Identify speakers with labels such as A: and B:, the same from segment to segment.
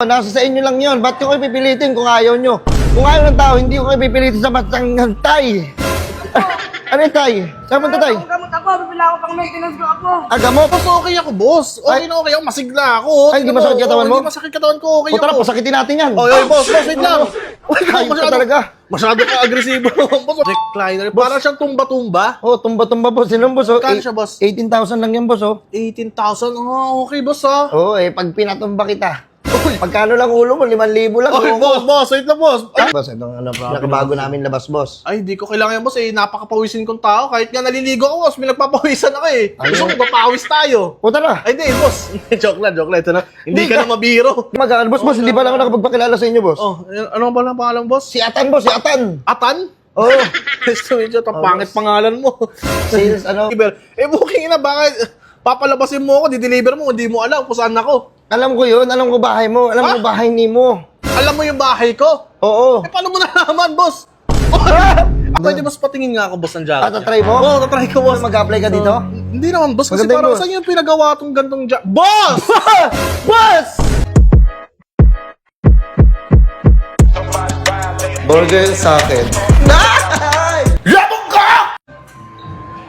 A: Nasa sa inyo lang yon. Ba't ko kayo pipilitin kung ayaw nyo? Kung ayaw ng tao, hindi ko kayo pipilitin sa matang tay. ano yung tay? Saan punta tay?
B: Ang gamot ako, bibila ako pang maintenance ko ako.
A: Aga mo?
C: Boss, okay ako, boss. Okay na okay ako. Masigla ako.
A: Ay, hindi masakit katawan mo?
C: Hindi masakit katawan ko. Okay
A: O tara,
C: ako.
A: pasakitin natin yan.
C: Oy, oy, boss, boss, wait lang. Wait lang,
A: ka talaga.
C: Masyado ka agresibo. boss, recliner. Parang siyang tumba-tumba.
A: Oh, tumba-tumba boss. Sino boss? Oh,
C: Kano siya, boss?
A: 18,000 lang yan boss oh.
C: 18,000. Oh, okay, boss, ha?
A: Oo eh, pag pinatumba kita. Pagkano lang ulo mo? 5,000 lang. Oo.
C: boss, boss, wait lang, boss. Ay,
A: Boss, itong ano, pinakabago namin labas boss.
C: Ay, di ko kailangan yan, boss. Eh, napakapawisin kong tao. Kahit nga naliligo ako, boss. May nagpapawisan ako eh. Gusto ko mapawis tayo.
A: O tara.
C: Ay, hindi, boss. joke lang, joke lang. Ito na. Hindi ka na mabiro.
A: Magkano boss, boss, hindi ba lang ako nakapagpakilala sa inyo boss?
C: Oh, ano ba lang pangalan, boss?
A: Si Atan boss, si Atan.
C: Atan?
A: Oh,
C: Nice to meet you. Ang pangit pangalan mo.
A: sales ano.
C: Eh, booking na, bakit? Papalabasin mo ako, di-deliver mo, hindi mo alam kung saan ako.
A: Alam ko yun, alam ko bahay mo, alam ko bahay ni mo.
C: Alam mo yung bahay ko?
A: Oo.
C: Eh, paano mo nalaman, boss? Ah, Pwede boss patingin nga ako, boss, ng
A: Ah,
C: jacket.
A: tatry mo?
C: Oo, tatry ko, boss.
A: Mag-apply ka dito?
C: Hindi naman, boss, kasi
A: Maganda yun,
C: parang
A: boss.
C: saan yung pinagawa tong gantong jacket? Boss!
A: boss! Burger sa akin.
C: Labog ka!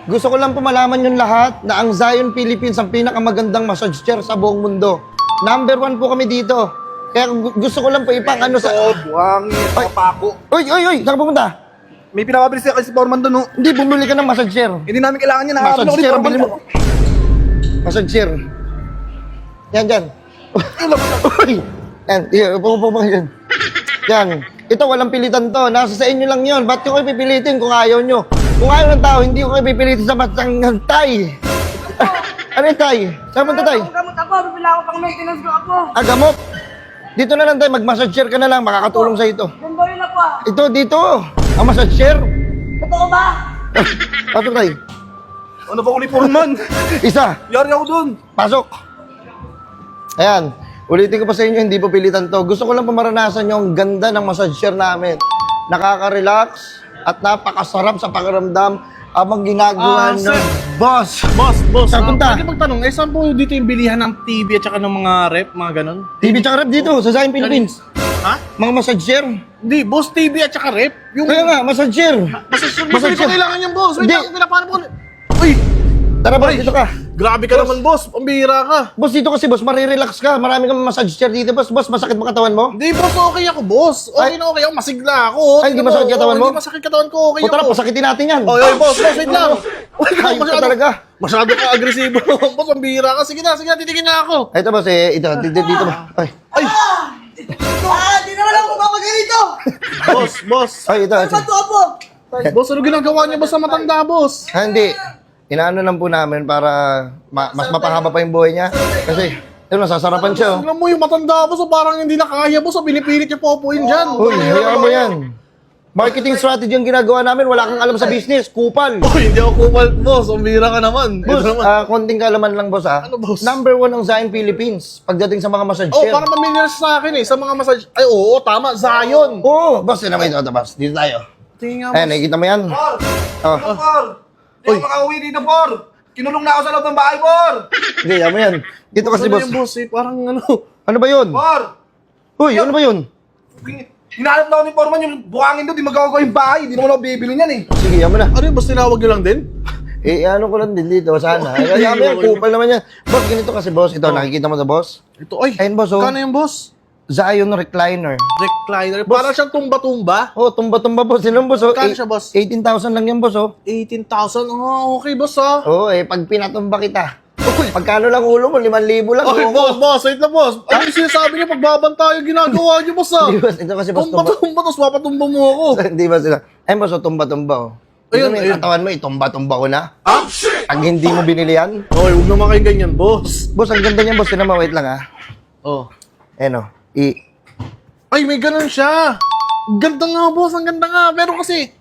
A: Gusto ko lang po malaman yung lahat na ang Zion Philippines ang pinakamagandang massage chair sa buong mundo. Number one po kami dito. Kaya gu- gusto ko lang po ipang ano sa...
D: buwangin,
A: Ay.
D: kapako.
A: Uy, uy, uy! Saan ka pumunta?
D: May pinapabilis ka kasi Foreman doon, no?
A: Hindi, bumili ka ng massage chair.
D: Hindi namin kailangan yan. Nakahabol
A: Massage
D: ako ni
A: chair, bili mo. Massage chair. Yan, dyan. Uy! Yan, yan, upo, upo, upo, yan. Yan. Ito, walang pilitan to. Nasa sa inyo lang yon. Ba't ko kayo pipilitin kung ayaw nyo? Kung ayaw ng tao, hindi ko kayo pipilitin sa matang tay. ano yung tay? Saan punta tay?
B: Ang ako, bibila ako pang maintenance ko ako.
A: Ah, gamot. Dito na lang tayo, mag-massage chair ka na lang, makakatulong sa ito.
B: Ganda yun ako ah.
A: Ito, dito. Ang massage chair.
B: Totoo ba?
A: Pasok tayo.
D: Ano ba ko ni Foreman?
A: Isa.
D: Yari ako doon.
A: Pasok. Ayan. Ulitin ko pa sa inyo, hindi po pilitan to. Gusto ko lang po maranasan yung ganda ng massage chair namin. Nakaka-relax at napakasarap sa pakiramdam habang ginagawa
C: Ah,
A: ng
C: sir.
A: boss.
C: Boss, boss.
A: Saan punta?
C: Pwede magtanong, eh, saan po dito yung bilihan ng TV at saka ng mga rep, mga ganon?
A: TV tsaka rep dito, sa Zion Philippines.
C: Ha?
A: Mga massage chair.
C: Hindi, boss, TV at saka rep. Yung
A: Kaya nga, massage chair.
C: Masasyon
A: chair.
C: kailangan yan, boss. Wait
A: Hindi.
C: lang, pinapaano po. Uy,
A: Tara boss, dito ka.
C: grabe ka naman, boss. Pambihira ka.
A: Boss, dito kasi boss, marirelax ka. Marami kang massage chair dito. Boss, boss, masakit mo katawan mo?
C: Hindi, boss, okay ako, boss. Okay
A: Ay.
C: na okay ako, masigla ako.
A: Ay, hindi masakit katawan mo?
C: Hindi masakit katawan ko, okay
A: O tara,
C: ako.
A: pasakitin natin yan.
C: Oy, oy, boss, boss, wait lang. Wait lang,
A: ka talaga.
C: Masyado ka agresibo. boss, ang bihira ka. Sige na, sige na, titigin na ako.
A: Ito boss, eh, ito, dito, dito ba? Ay,
C: Ay,
B: Ah, di naman ako mapapagalito.
C: boss, boss.
A: ay, ito. ito.
B: Ba't to po?
C: Boss, ano ginagawa niya ba sa matanda, boss?
A: Ah, hindi. Inaano lang po namin para ma- mas mapahaba pa yung buhay niya. Kasi, yun, nasasarapan siya. Oh.
C: Alam mo, yung matanda, boss, oh, parang hindi na kaya, boss. oh, Pinipilit niya popuin dyan.
A: Uy, hayaan mo yan. Marketing strategy ang ginagawa namin. Wala kang alam sa business. Kupal.
C: Uy, hindi ako kumalt, boss. Bihira ka naman.
A: Boss,
C: Ito naman.
A: ah, konting kaalaman lang, boss, ah.
C: Ano, boss?
A: Number one ang Zion Philippines pagdating sa mga massage
C: Oh,
A: chair.
C: parang familiar sa akin eh. Sa mga massage. Ay, oo, tama. Zion.
A: Oo, boss, yun naman ito, ito, boss. Dito tayo.
C: Tingnan
A: Ayan, nakikita mo yan? Oh,
D: Ano, Hindi ako makauwi dito, Por! Kinulong na ako sa loob ng bahay, Por!
A: hindi, yan mo yan. Dito kasi,
C: Ano
A: boss.
C: yung boss eh? Parang ano.
A: Ano ba yun?
D: Por!
A: Uy, ano ba yun?
D: Hinahanap na ako ni Foreman yung buhangin doon, di magagawa yung bahay. Di naman ako bibili niyan eh.
A: Sige, yan mo na.
C: Ano yung boss? Tinawag nyo lang din?
A: Eh, ano ko lang din dito, sana. Kaya mo yan, kupal naman yan. Boss, ganito kasi, boss. Ito, nakikita mo sa boss?
C: Ito, ay.
A: Ayun, boss, oh.
C: Kano yung boss?
A: Zion Recliner.
C: Recliner. Parang siyang tumba-tumba.
A: Oh, tumba-tumba, boss. Lang, boss. Oh. Eh,
C: siya, boss?
A: 18,000 lang yan, boss, oh.
C: 18,000. Oh, okay, boss ah.
A: Oo, eh, pag pinatumba kita. Pagkano lang ulo mo? 5,000 lang.
C: Okay,
A: Oo.
C: boss, boss. Wait lang, boss. Ano yung sinasabi niyo? Pagbabanta yung ginagawa niyo, boss ah.
A: Hindi, boss. Ito kasi, boss, tumba.
C: Tumba-tumba, tapos papatumba mo ako.
A: Hindi ba sila? Ayun, boss, oh, tumba-tumba, oh. Ayun,
C: Ayun,
A: katawan mo, itumba-tumba ko na.
C: Ah?
A: Pag hindi mo binili yan.
C: Okay, huwag naman kayong ganyan, boss.
A: Boss, ang ganda niyan, boss. Tinan mo, wait lang, ah.
C: Oh.
A: Oh. I...
C: Ay, may ganun siya. Ganda nga, boss. Ang ganda nga. Pero kasi...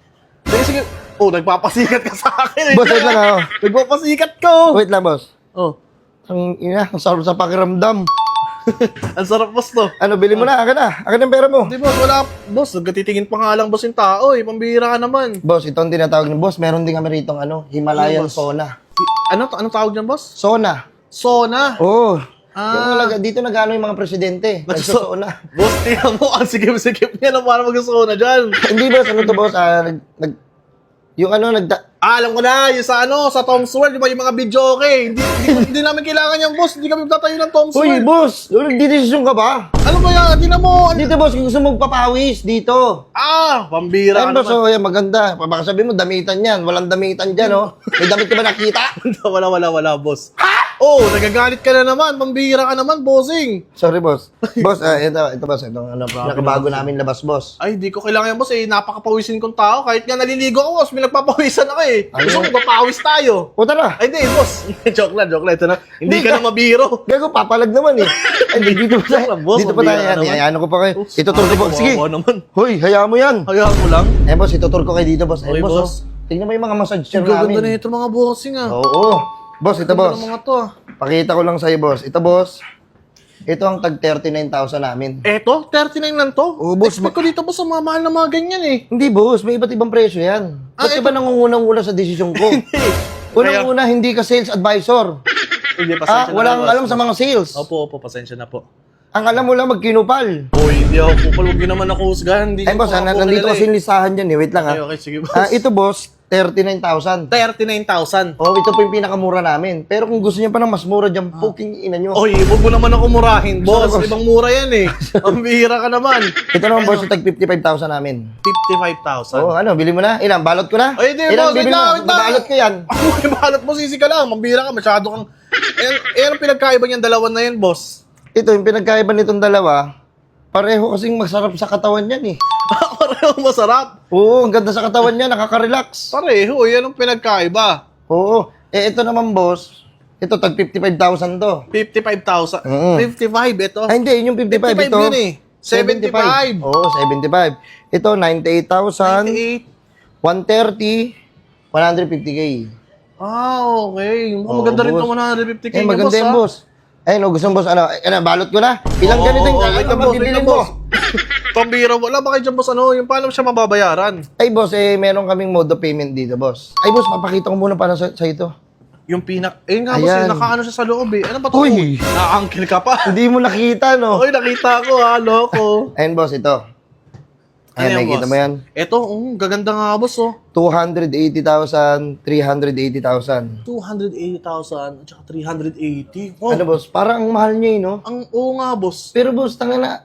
C: Sige, sige. Oh, nagpapasikat ka sa akin. eh.
A: Boss, wait lang, oh.
C: Nagpapasikat ka, oh.
A: Wait lang, boss.
C: Oh.
A: Ang ina, ang sarap sa pakiramdam.
C: Ang sarap, boss, to.
A: Ano, bili mo na, akin na. Akin ang pera mo.
C: Di, boss, wala. Boss, nagkatitingin pa nga lang, boss, yung tao, eh. Pambihira ka naman.
A: Boss, ito ang tinatawag ni boss. Meron din kami rito ano, Himalayan
C: Ano, boss?
A: sauna.
C: Ano, ano tawag niyan, boss?
A: Sauna.
C: Sona.
A: Oo.
C: Ah.
A: Yung talaga, dito nag-ano yung mga presidente. Nagsusuo na.
C: Boss, tingnan mo, ang sikip-sikip niya na para mag-gusto na dyan.
A: Hindi boss, ano to boss? Ah, nag, nag, yung ano, nagda...
C: Ah, alam ko na, yung sa ano, sa Tom's World, di ba yung mga video okay? Hindi, hindi, hindi namin kailangan yan, boss. Hindi kami tatayo ng Tom's
A: Uy,
C: World.
A: boss! Nagdidesisyon ka ba?
C: Ano ba yan? Tingnan mo. Ano?
A: Dito boss, kung gusto mo magpapawis dito.
C: Ah, pambira
A: Ayun
C: ka
A: boss,
C: naman.
A: oh, yan, maganda. Baka sabihin mo, damitan yan. Walang damitan dyan, oh. May damit ka ba nakita?
C: wala, wala, wala, boss. Oh, nagagalit ka na naman. Pambira ka naman, bossing.
A: Sorry, boss. Boss, ah, ito, ito boss. Ito, ano, nakabago namin labas, boss.
C: Ay, di ko kailangan yan, boss. Eh, napakapawisin kong tao. Kahit nga naliligo ako, boss. May nagpapawisan ako eh.
A: Ano?
C: Gusto ko papawis tayo.
A: O, tara.
C: Ay, di, boss. joke lang, joke lang. Ito na. Hindi ka
A: ka-
C: na mabiro.
A: Gago, papalag naman eh. Ay, di- dito pa tayo.
C: Boss,
A: Dito pa tayo. Yan,
C: naman.
A: yan, ano ko pa kayo. Ituturo ko.
C: Ay,
A: Sige.
C: kawawa naman.
A: Hoy, hayaan mo yan.
C: Hayaan mo lang.
A: Eh, boss, ituturo ko kayo dito, boss. Eh,
C: Okay,
A: boss,
C: boss.
A: oh. Tingnan mo yung mga massage chair
C: Ang gaganda na
A: namin.
C: ito mga bossing ah.
A: Oo. Boss, ito, boss.
C: mga to ah.
A: Pakita ko lang sa'yo, boss. Ito, boss. Ito ang tag 39,000 namin.
C: Eto, 39 lang to.
A: Oo, boss.
C: Expect ko dito po sa mga mahal na mga ganyan eh.
A: Hindi, boss. May iba't ibang presyo yan.
C: Ah,
A: Ba't ka ba nangungunang-una sa desisyon ko? Unang-una, hindi ka sales advisor.
C: Hindi,
A: Ah, walang alam sa mga sales.
C: Opo, opo, pasensya na po.
A: Ang alam mo lang magkinupal.
C: Uy, hindi ako kupal. Huwag naman ako husgahan. Hindi
A: Ay, boss,
C: po
A: ah,
C: ako
A: nandito kasi yung listahan dyan eh. Wait lang,
C: Okay,
A: ah.
C: okay, sige boss.
A: Ah, ito, boss, 39,000.
C: 39,000.
A: Oh, ito po yung pinakamura namin. Pero kung gusto niyo pa ng mas mura dyan, puking ina nyo.
C: Oy, huwag mo naman ako murahin, boss.
A: boss.
C: Ibang mura yan eh. Ang bihira ka naman.
A: Ito naman, boss, tag 55,000 namin.
C: 55,000.
A: Oh, ano, bili mo na? Ilan, balot ko na?
C: Ay, di,
A: Ilan,
C: boss,
A: mo?
C: lang.
A: Babalot ko yan.
C: Ako, ibalat mo, sisi ka lang. Mambira ka, masyado kang... Ayan, ayan ang pinagkaiba niyan, dalawa na yan, boss.
A: Ito, yung pinagkaiba nitong dalawa, pareho kasing masarap sa katawan yan eh.
C: Pareho masarap.
A: Oo, ang ganda sa katawan niya, nakaka-relax.
C: Pareho, yan ang pinagkaiba.
A: Oo. Eh, ito naman, boss. Ito, tag 55,000 to.
C: 55,000.
A: Mm.
C: 55, ito.
A: Ay, hindi, yun yung 55.
C: 55
A: ito.
C: yun eh. 75.
A: Oo, 75. Ito, 98,000.
C: 98.
A: 130. 150k.
C: Ah, okay. Mukhang
A: Oo,
C: maganda rin
A: boss.
C: itong 150k
A: Eh,
C: niya,
A: maganda yung
C: ah.
A: boss. Ayun, oh, gusto mo, boss, ano, ano, balot ko na. Ilang
C: Oo,
A: ganito yung,
C: wait lang, boss, wait lang,
A: mo?
C: boss. Pambira, wala ba kayo dyan, boss? Ano, yung paano siya mababayaran?
A: Ay, boss, eh, meron kaming mode of payment dito, boss. Ay, boss, papakita ko muna para sa, sa ito.
C: Yung pinak... Eh nga, boss, eh,
A: Ayan.
C: nakaano siya sa loob eh. Ano ba to?
A: Uy!
C: Na-uncle ka pa.
A: Hindi mo nakita, no?
C: Uy, nakita ko ha, loko.
A: Ayun, boss, ito. Ayan,
C: yan,
A: nakikita
C: boss?
A: mo yan?
C: Ito, um, gaganda nga, boss, oh.
A: 280,000, 380,000.
C: 280,000 at saka 380. Oh,
A: Ano, boss? Parang ang mahal niya, eh, no?
C: ang oo nga, boss.
A: Pero, boss, tanga na.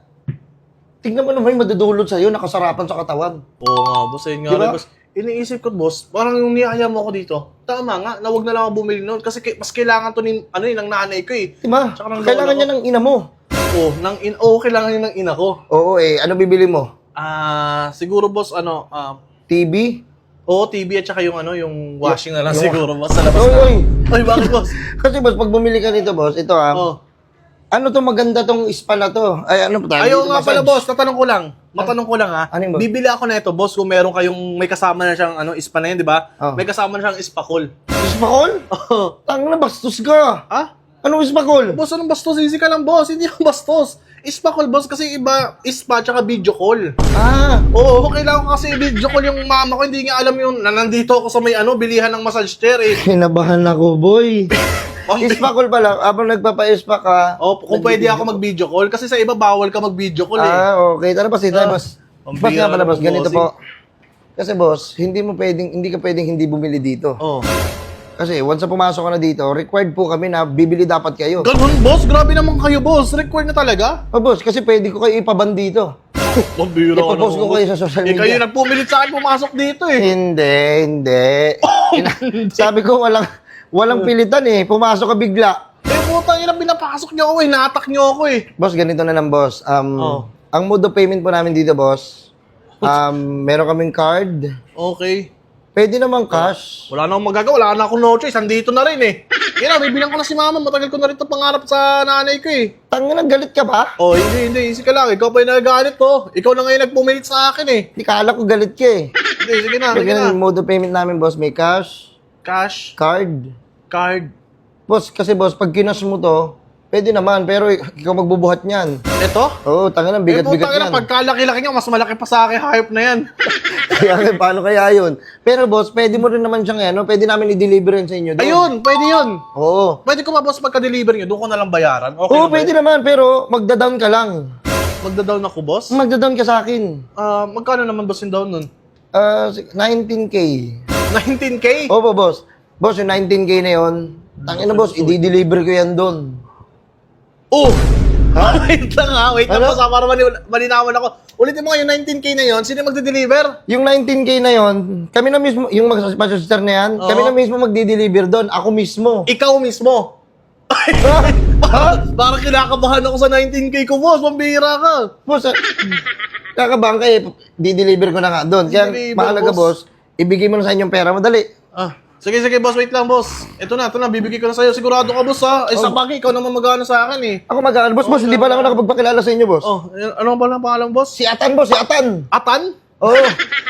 A: Tignan mo naman yung madudulot sa'yo, nakasarapan sa katawan.
C: Oo nga, boss. Ayun nga,
A: Di ba?
C: rin, boss. Iniisip ko, boss, parang yung niyaya mo ako dito, tama nga, na wag na lang ako bumili noon kasi ki- mas kailangan to ni, ano yun, ng nanay ko eh.
A: Diba?
C: Tsaka ng
A: Kailangan niya ng ina mo.
C: Oh, ng in, oh, kailangan yun ng ina ko.
A: Oo, eh. Ano bibili mo?
C: Ah, siguro, boss, ano, ah,
A: TV?
C: Oo, TV at saka yung ano, yung washing na lang
A: Yung-
C: siguro, boss, sa labas
A: Oy,
C: na.
A: oy.
C: Oy, bakit, boss?
A: Kasi, boss, pag bumili ka nito, boss, ito ah.
C: Oh.
A: Ano to maganda tong spa na to? Ay, ano pa tayo?
C: Ayaw
A: Dito,
C: nga pala, boss. Tatanong ko lang. Matanong ko lang, ha.
A: Ano yun, boss?
C: Bibili ako na ito, boss, kung meron kayong may kasama na siyang ano, ispa na yun, di ba?
A: Oh.
C: May kasama na siyang ispakol.
A: Spakol?
C: Oh.
A: Tang na, bastos ka.
C: ha?
A: Anong spakol?
C: Boss, anong bastos? Easy ka lang, boss. Hindi lang bastos. Ispakol, boss, kasi iba, ispa, tsaka video call.
A: Ah,
C: Oo, kailangan ko kasi video call yung mama ko. Hindi nga alam yung na nandito ako sa may ano, bilihan ng massage chair, eh.
A: kinabahan ako, boy.
C: Pambi-
A: Spakol pala, habang nagpapa-spa ka.
C: Oh, kung pwede ako mag-video call, kasi sa iba bawal ka mag-video call, eh.
A: Ah, okay. Tara, boss, ito,
C: Ah,
A: boss.
C: ang
A: Boss nga pala, boss. Ganito
C: bossing.
A: po. Kasi, boss, hindi mo pwedeng, hindi ka pwedeng hindi bumili dito.
C: Oh.
A: Kasi, once na pumasok ka na dito, required po kami na bibili dapat kayo.
C: Ganun, boss. Grabe naman kayo, boss. Record na talaga.
A: Oh, boss, kasi pwede ko kayo ipaban dito.
C: Mabira
A: Ipopost ko kayo sa social
C: Eh, kayo
A: media.
C: nagpumilit sa akin pumasok dito eh.
A: Hindi, hindi. Ina- Sabi ko, walang, walang pilitan eh. Pumasok ka bigla.
C: Eh, putang ina, pinapasok niyo ako eh. Natak niyo ako eh.
A: Boss, ganito na lang, boss. Um,
C: Oh.
A: Ang mode of payment po namin dito, boss, um, meron kaming card.
C: Okay.
A: Pwede naman cash.
C: Wala na akong magagawa. Wala na akong no choice. Andito na rin eh. Yan na, bibilang ko na si mama. Matagal ko na rin ito pangarap sa nanay ko eh.
A: Tanga na, galit ka ba?
C: Oh, hindi, hindi. Easy ka lang. Ikaw pa yung nagagalit to. Ikaw na ngayon nagpumilit sa akin eh.
A: Di kala ko galit ka eh.
C: Hindi, sige na, sige na.
A: mode of payment namin, boss, may cash,
C: Cash,
A: card.
C: card.
A: Boss, kasi boss, pag kinas mo to, Pwede naman, pero ikaw magbubuhat niyan.
C: Ito?
A: Oo, tanga ng
C: Eh,
A: bigat-bigat
C: ina,
A: yan.
C: pagkalaki-laki niya, mas malaki pa sa akin, hype na yan.
A: Kaya nga, paano kaya yun? Pero boss, pwede mo rin naman siyang ano, pwede namin i-deliver yun sa inyo. doon.
C: Ayun, pwede yun.
A: Oo.
C: Pwede ko ba, boss, pagka-deliver nyo, doon ko na lang bayaran? Okay
A: Oo,
C: na ba
A: pwede
C: yun?
A: naman, pero magda-down ka lang.
C: Magda-down ako, boss?
A: Magda-down ka sa akin.
C: Ah, magkano naman, boss, yung down nun?
A: Ah, si- 19K.
C: 19K?
A: Opo, boss. Boss, yung 19K na yun, tangin na boss, i-deliver ko yan doon.
C: Oh! wait lang ha, wait lang
A: Ano?
C: boss ha, para mali- malinawan ako. Ulitin mo yung 19K na yon, sino magde-deliver?
A: Yung 19K na yon, kami na mismo, yung mag-sister na yan, kami
C: Oo.
A: na mismo magdi-deliver doon. Ako mismo.
C: Ikaw mismo.
A: ha? ha?
C: Parang kinakabahan ako sa 19K ko, boss. Pambihira ka.
A: Boss, ah, kakabang ka eh, di-deliver ko na nga doon. Kaya
C: Deliver,
A: mahalaga, boss. ibigay mo na sa inyong pera. Madali.
C: Ah, sige, sige, boss. Wait lang, boss. Ito na, ito na. Bibigay ko na sa'yo. Sigurado ka, boss, ha? Eh, sa bagay, ikaw naman mag sa akin, eh.
A: Ako mag boss, boss, hindi ba lang ako nakapagpakilala sa inyo, boss?
C: Oh, eh, ano ba lang pangalan, boss?
A: Si Atan, boss, si Atan.
C: Atan?
A: Oo.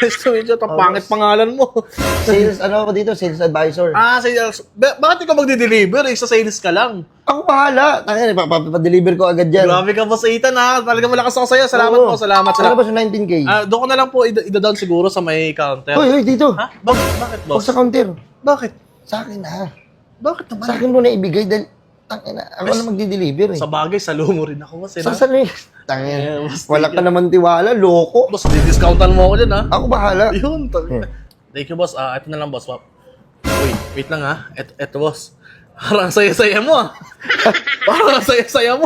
C: Nice to meet you. Ang pangit pangalan mo.
A: sales, ano ako dito, sales advisor.
C: ah, sales. Ba- bakit ikaw magde-deliver? Eh, sa sales ka lang.
A: Ako bahala. Tangin, pa-deliver ko agad yan.
C: Grabe ka, boss Ethan, ha? Talaga malakas ako sa'yo. Salamat
A: Oo.
C: po, salamat,
A: Ano
C: salamat.
A: ba sa 19K?
C: Ah, doon ko na lang po ida- ida-down siguro sa may counter.
A: Hoy, hoy, dito.
C: Ha? Bakit? Bakit,
A: Huwag
C: boss?
A: sa counter.
C: Bakit?
A: Sa akin na.
C: Bakit naman?
A: Sa akin mo na ibigay dahil tangin na, ako na magdi-deliver eh.
C: Sa bagay, sa lumo rin ako, boss. Eh,
A: Sa
C: na?
A: saan eh? Tangin.
C: Eh, boss,
A: Wala ka naman tiwala, loko.
C: Boss, di-discountan mo ako dyan, ha?
A: Ako bahala.
C: Yun, tang- Thank you, boss. Ah, ito na lang, boss. Wait, wait lang, ha? Et, eto, boss. Parang ang saya-saya mo, ah. Parang ang saya-saya mo.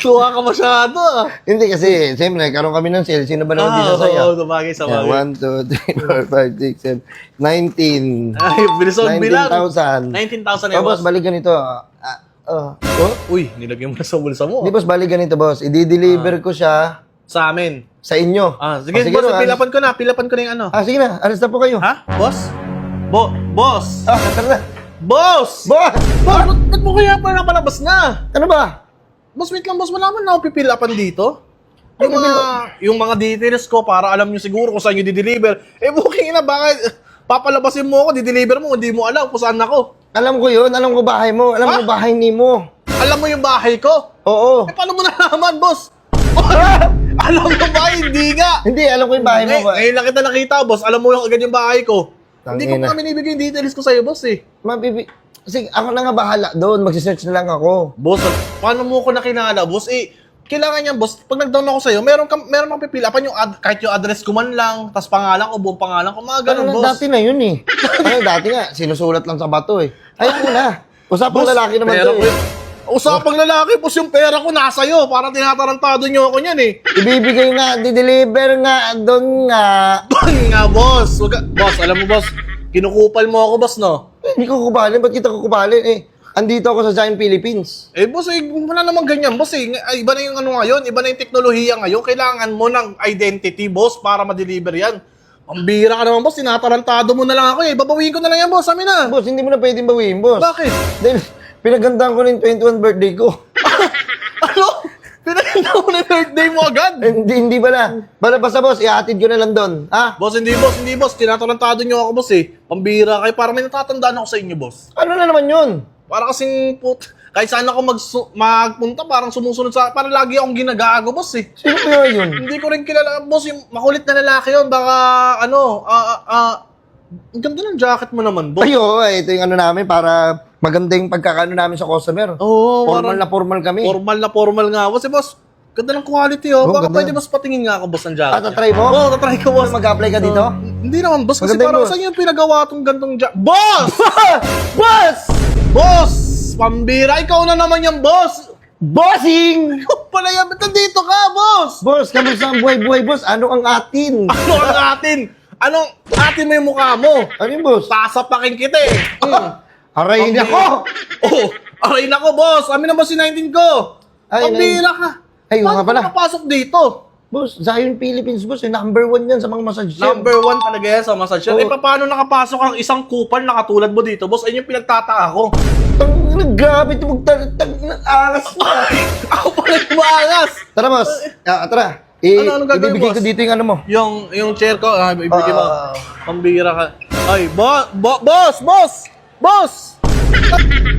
C: Tuwa ka masyado, ah.
A: Hindi kasi, siyempre, nagkaroon kami ng sale. Sino ba naman di sasaya?
C: oo, sa bagay, sa bagay.
A: 1, 2, 3, 4, 5, 6, 7, 19.
C: Ay, bilisog bilang.
A: 19,000.
C: 19,000
A: Oh,
C: eh,
A: boss, balik ganito. Ah, oh, oh.
C: Uy, nilagyan mo na sa bulsa mo.
A: Hindi, boss, balik ganito, boss. I-deliver ko siya
C: Sa amin.
A: sa inyo.
C: Ah, sige,
A: Oh,
C: boss,
A: no,
C: pilapan ko na. Pilapan ko na yung ano.
A: Ah, sige na. Alis na po kayo.
C: Ha? Boss? Bo boss!
A: Ah, tara na.
C: Boss!
A: Boss!
C: Boss, ba't, ba't mo kaya pa napalabas na?
A: Ano ba?
C: Boss, wait lang, boss. Wala man na ako pipilapan dito. Yung mga, yung mga details ko para alam nyo siguro kung saan nyo di-deliver. Eh, booking na, bakit? Papalabasin mo ako, di-deliver mo, hindi mo alam kung saan ako.
A: Alam ko yun. Alam ko bahay mo. Alam ko
C: Ah?
A: bahay ni mo.
C: Alam mo yung bahay ko?
A: Oo.
C: Eh, paano mo nalaman, boss? alam mo ba? Hindi nga.
A: Hindi, alam ko yung bahay mo.
C: Ngayon, ngayon lang kita nakita, boss. Alam mo yung agad yung bahay ko. Hindi ko pa binibigay yung details ko sa'yo, boss eh.
A: Mabibi... Sige, ako na nga bahala doon. Magsisearch na lang ako.
C: Boss, paano mo ko nakilala, boss? Eh, kailangan yan, boss. Pag nag-down ako sa'yo, meron kang, meron kang pipilapan yung ad, kahit yung address ko man lang, tas pangalan ko, buong pangalan ko, mga ganun,
A: Ano
C: boss.
A: dati na yun eh. Ay, dati nga, sinusulat lang sa bato eh. Mo na. Usapang lalaki naman
C: pera
A: to eh.
C: Usapang lalaki, boss, yung pera ko nasa iyo. Parang tinatarantado nyo ako niyan eh.
A: Ibibigay nga, di-deliver nga, doon nga.
C: Doon nga, boss. Wag boss, alam mo, boss, kinukupal mo ako, boss, no?
A: Eh, Hindi ko kubalin. Ba't kita kukubalin eh? Andito ako sa Giant Philippines.
C: Eh, boss, eh, wala naman ganyan, boss, eh. Ay, Iba na yung ano ngayon, iba na yung teknolohiya ngayon. Kailangan mo ng identity, boss, para ma-deliver yan. Pambira ka naman, boss. Tinatarantado mo na lang ako, eh. Babawiin ko na lang yan, boss. Amin na.
A: Boss, hindi mo na pwedeng bawiin, boss.
C: Bakit?
A: Dahil pinagandaan ko na yung 21 birthday ko.
C: Ano? Pinaganda mo na yung birthday mo agad.
A: Eh, hindi, hindi ba na? Bala basta boss, ihatid ko na lang doon. Ha?
C: Boss, hindi, boss, hindi, boss. Tinatarantado nyo ako, boss, eh. Pambira kayo. Para may natatandaan ako sa inyo, boss.
A: Ano na naman yun?
C: Para kasing put... Kahit saan ako magsu- magpunta, parang sumusunod sa... Parang lagi akong ginagago, boss, eh.
A: Sino kaya yun?
C: Hindi ko rin kilala, boss, yung makulit na lalaki yun. Baka, ano, ah, ah, ah, ang ganda ng jacket mo naman, boss.
A: Ay, oo, eh, ito yung ano namin para maganda yung pagkakano namin sa customer.
C: Oo,
A: formal na formal kami.
C: Formal na formal nga. Boss, eh, boss, ganda ng quality, oh.
A: Oo,
C: Baka
A: ganda.
C: pwede, boss, patingin nga ako, boss, ng jacket.
A: Ah, tatry mo?
C: Oo, tatry ko, boss.
A: Mag-apply ka dito?
C: Hindi naman, boss, kasi
A: Maganda yun,
C: parang
A: boss.
C: saan yung pinagawa tong gantong jacket? Boss!
A: boss!
C: boss! Pambira, ikaw na naman yung boss!
A: Bossing!
C: Ikaw pala yan, ba't nandito ka, boss?
A: Boss, kamusta ang buhay-buhay, boss? Ano ang atin?
C: Ano ang atin? Anong atin mo yung mukha mo?
A: Ano yung boss?
C: Sasapakin kita eh. Mm.
A: Aray
C: Pambira.
A: nako!
C: Oh, aray na ko, boss. Amin na ba si 19 ko?
A: Ay,
C: Pambira ka.
A: Ay, nga
C: Paano
A: pala.
C: ka napasok dito?
A: Boss, Zion Philippines, boss. Eh, number one yan sa mga massage chair.
C: Number one talaga yan sa massage.
A: Oo.
C: Eh, paano nakapasok ang isang kupal na katulad mo dito, boss? Ayun yung pinagtataka ko.
A: Tang, grabe ito magtagtag na angas na.
C: Ako pala yung maangas.
A: Tara, boss. Ah, tara. I-
C: Ano, anong gagawin,
A: ibibigay ko
C: boss?
A: dito yung ano mo.
C: Yung, yung chair ko, ah, ibigay mo.
A: Ah.
C: Pambira ka. Ay, bo, bo, boss, boss! Boss!